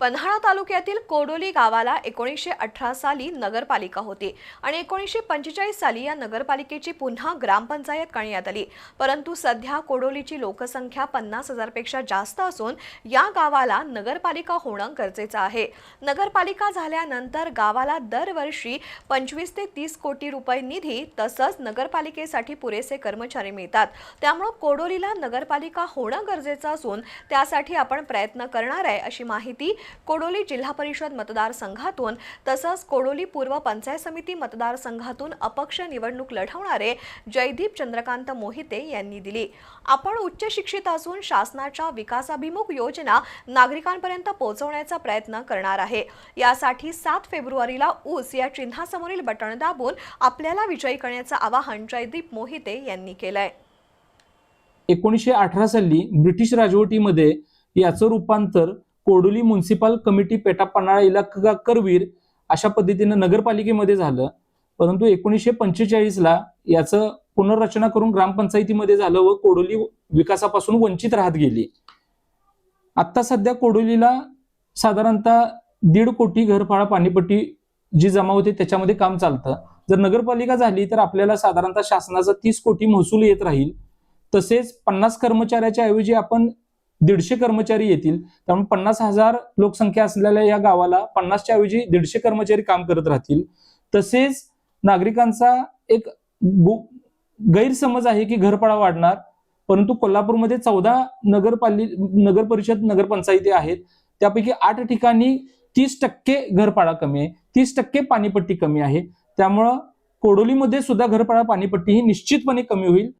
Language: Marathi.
पन्हाळा तालुक्यातील कोडोली गावाला एकोणीसशे अठरा साली नगरपालिका होती आणि एकोणीसशे पंचेचाळीस साली या नगरपालिकेची पुन्हा ग्रामपंचायत करण्यात आली. परंतु सध्या कोडोलीची लोकसंख्या पन्नास हजारपेक्षा जास्त असून या गावाला नगरपालिका होणं गरजेचं आहे. नगरपालिका झाल्यानंतर गावाला दरवर्षी पंचवीस ते तीस कोटी रुपये निधी तसंच नगरपालिकेसाठी पुरेसे कर्मचारी मिळतात. त्यामुळं कोडोलीला नगरपालिका होणं गरजेचं असून त्यासाठी आपण प्रयत्न करणार आहे अशी माहिती कोडोली जिल्हा परिषद मतदारसंघातून तसंच कोडोली पूर्व पंचायत समिती मतदारसंघातून अपक्ष निवडणूक लढवणारे जयदीप चंद्रकांत मोहिते यांनी दिली. आपण उच्च शिक्षित असून शासनाच्या विकासाभिमुख योजना नागरिकांपर्यंत पोहोचवण्याचा प्रयत्न करणार आहे. यासाठी सात फेब्रुवारीला ऊस या चिन्हासमोरील बटण दाबून आपल्याला विजयी करण्याचं आवाहन जयदीप मोहिते यांनी केलंय. एकोणीसशे अठरा साली ब्रिटिश राजवटीमध्ये याचं रूपांतर कोडोली म्युन्सिपल कमिटी पेटा पन्हाळा इलाका करवीर अशा पद्धतीनं नगरपालिकेमध्ये झालं. परंतु एकोणीसशे पंचेचाळीसला याचं पुनर्रचना करून ग्रामपंचायतीमध्ये झालं व कोडोली विकासापासून वंचित राहत गेली. आत्ता सध्या कोडोलीला साधारणतः दीड कोटी घरफाळा पाणीपट्टी जी जमा होते त्याच्यामध्ये काम चालतं. जर नगरपालिका झाली तर आपल्याला साधारणतः शासनाचा तीस कोटी महसूल येत राहील. तसेच पन्नास कर्मचाऱ्याच्या ऐवजी आपण दीडशे कर्मचारी येतील. त्यामुळे पन्नास हजार लोकसंख्या असलेल्या या गावाला पन्नासच्या ऐवजी दीडशे कर्मचारी काम करत राहतील. तसेच नागरिकांचा एक गैरसमज आहे की घरपाळा वाढणार. परंतु कोल्हापूरमध्ये चौदा नगरपाली नगर परिषद नगरपंचायती आहेत. त्यापैकी आठ ठिकाणी तीस टक्के घरपाळा कमी आहे. तीस टक्के पाणीपट्टी कमी आहे. त्यामुळं कोडोलीमध्ये सुद्धा घरपाळा पाणीपट्टी ही निश्चितपणे कमी होईल.